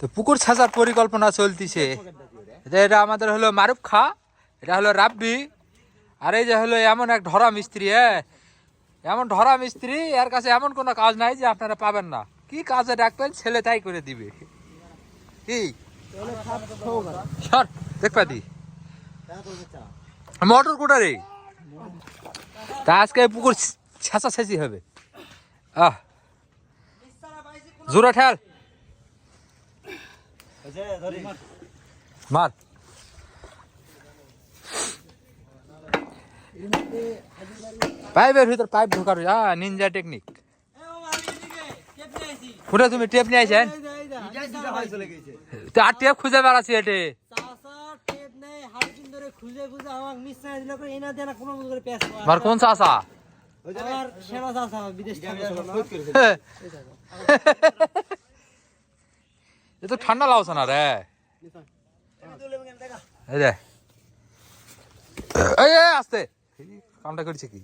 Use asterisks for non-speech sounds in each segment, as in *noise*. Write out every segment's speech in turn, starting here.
তো পুকুর ছাঁচার পরিকল্পনা চলতিছে এটা এটা আমাদের হলো মারুফ খা এটা হলো রাব্বি আর এই যে হলো এমন এক ধরা মিস্ত্রি হ্যাঁ এমন ধরা মিস্ত্রি এর কাছে এমন কোনো কাজ নাই যে আপনারা পাবেন না কি কাজে ডাকবেন ছেলে তাই করে দিবে কি সর দেখবা দি মোটর কোটারে তা আজকে পুকুর ছাঁচা ছেঁচি হবে আহ জোরে ঠেল। মার। পাইপের ভিতর পাইপ ঢোকার হ্যাঁ নিনজা টেকনিক কোথায় তুমি টেপ নিয়ে আইছেন তো আর টেপ খুঁজে বেড়াচ্ছি এটে। মার কোন চাষা আমার বিদেশ *laughs* এ তো ঠান্ডা লাগছে না রে। এই আস্তে। কামটা করছে কি?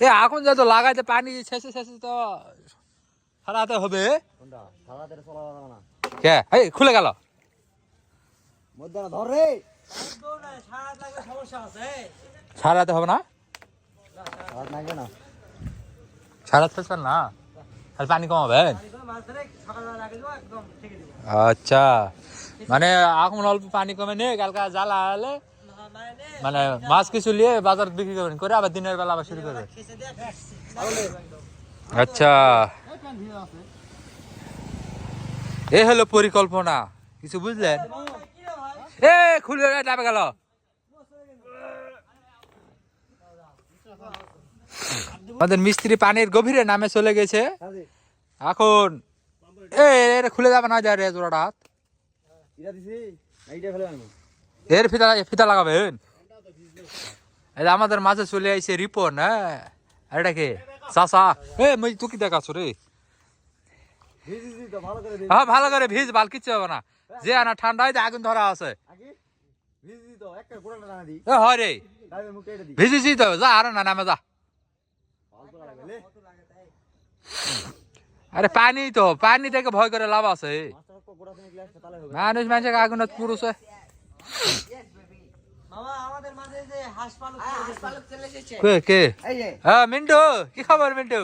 এ এখন যত লাগাইতে পানি শেষে শেষে তো সারাতে হবে। কে? এই খুলে গেল। ধর রে। সমস্যা আছে। সারাতে হবে না? সারাতে ফেসবেন না। আর পানি কমাবেন আচ্ছা। মানে এখন অল্প পানি কমে নিয়ে কালকা জ্বালা হলে মানে মাছ কিছু নিয়ে বাজার বিক্রি করবেন, করে আবার দিনের বেলা আবার শুরু করবেন আচ্ছা। এ হলো পরিকল্পনা, কিছু বুঝলেন? এ, খুলে ডাবে গেল। আমাদের মিস্ত্রি পানির গভীরে নামে চলে গেছে। এখন এ এটা খুলে যাবে না যায় রে জোড়াটা হাত। এর ফিতা ফিতা লাগাবেন যে আমাদের মাঝে চলে আইছে রিপন হ্যাঁ? এটা কে? চাষা এ, মই, তুই কি দেখাচ্ছ রে? ভালো হ্যাঁ ভালো করে ভিজ বাল কিচ্ছু হবে না। যে আনা ঠান্ডা হইতে আগুন ধরা আছে। এটা ভিজিছি তো, যা, আর না, নামে যা। আরে পানি তো পানি থেকে ভয় করে লাভ আছে। মানুষ মানুষকে আগুনত পুরুষ হয়। মামা আমাদের মাঝে যে হাঁস পালক চলে এসেছে। কে কে? এই যে। হ্যাঁ মিন্টু কি খবর মিন্টু?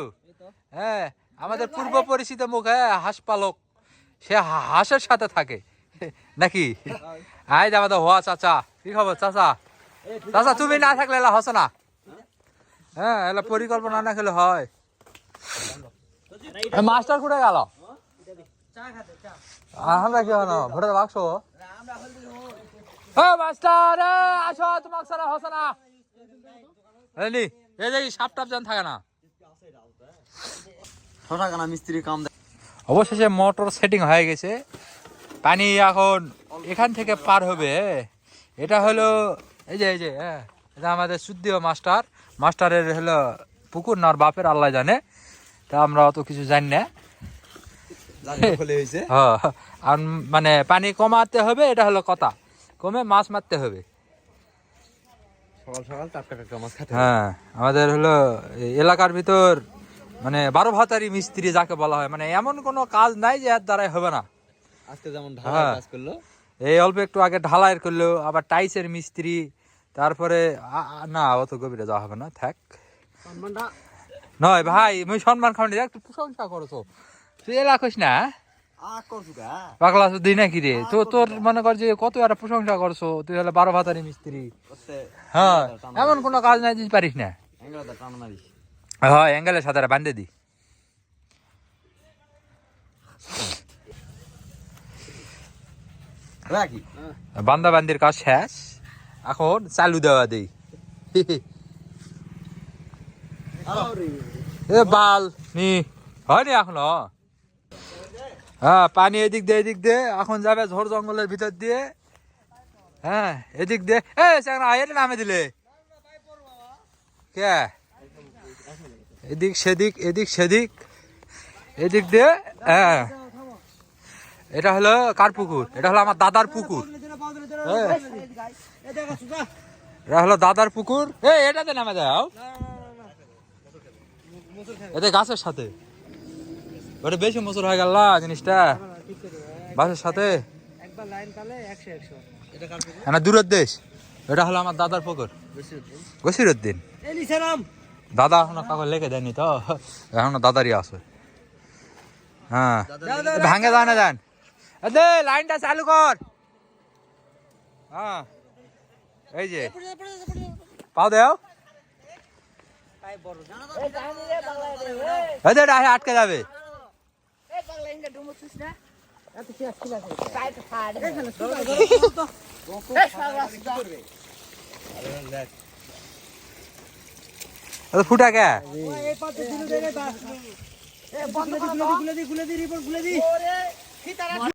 হ্যাঁ আমাদের পূর্ব পরিচিত মুখ হ্যাঁ হাঁস পালক সে হাঁসের সাথে থাকে। নাকি? আই যে আমাদের হওয়া চাচা। কি খবর চাচা? চাচা তুমি না থাকলে হসো না। হ্যাঁ পরিকল্পনা না খেলে হয়। মাস্টার কোথায় গেল? ও মাস্টার এই যেন থাকে না। মিস্ত্রি কাম অবশেষে মোটর সেটিং হয়ে গেছে। পানি এখন এখান থেকে পার হবে। এটা হলো এই যে এই যে হ্যাঁ, এটা আমাদের সুদ্দীয় মাস্টার। মাস্টারের হলো পুকুর না বাপের আল্লাহ জানে। তা আমরা অত কিছু জানি না। ফলে *laughs* হ্যাঁ, আর মানে পানি কমাতে হবে এটা হলো কথা। কমে মাছ মারতে হবে। সকাল সকাল টাটকা টাটকা মাছ খেতে হ্যাঁ আমাদের হলো এলাকার ভিতর মানে বারো ভাতারি মিস্ত্রি যাকে বলা হয় মানে এমন কোনো কাজ নাই যে এর দ্বারাই হবে না। আজকে যেমন হ্যাঁ। ঢালাই কাজ করল। এই অল্প একটু আগে ঢালাইয়ের করল আবার টাইসের মিস্ত্রি তারপরে না অত গভীরে যাওয়া হবে না থাক। নয় ভাই মুই সম্মান খাওয়ানি একটু প্রশংসা করছ। তুই এলাকস না আ করছু কা পাগলা দিই নাকি রে? তো তোর মনে কর যে কত একটা প্রশংসা করছ তুই হলে বারো ভাতারি মিস্ত্রি। হ্যাঁ এমন কোনো কাজ নাই তুই পারিস না। হ্যাঁ অ্যাঙ্গেলের সাথে বান্ধে দি। বান্দা বান্দির কাজ শেষ। এখন চালু দেওয়া দেই। এ বাল, নি। হয়নি এখনও? হ্যাঁ পানি এদিক দিয়ে এদিক দিয়ে। এখন যাবে ঝোড় জঙ্গলের ভিতর দিয়ে। হ্যাঁ এদিক দিয়ে। এ সেখানে এটা নামে দিলে। কে? এদিক সেদিক এদিক সেদিক। এদিক দিয়ে হ্যাঁ। এটা হলো কার পুকুর? এটা হলো আমার দাদার পুকুর। হ্যাঁ। এটা হলো দাদার পুকুর। এই, এটাতে নামে দাও। এতে গাছের সাথে। ওটা বেশি মোচর হয়ে গেল জিনিসটা। বাসের সাথে। এটা দূরের দেশ। এটা হলো আমার দাদার পুকুর। গসির উদ্দিন দাদা এখনও কাগজ লেখে দেয়নি তো। এখনও দাদারই আছে। হ্যাঁ। ভাঙে দাও না যান দে, লাইনটা চালু কর। হ্যাঁ। এই যে পাও দেও আটকে যাবে ফুটা কে এই পাতে দিলে দে বাস এ বন্ধ করে গুলে দি গুলে দি রিপোর্ট গুলে দি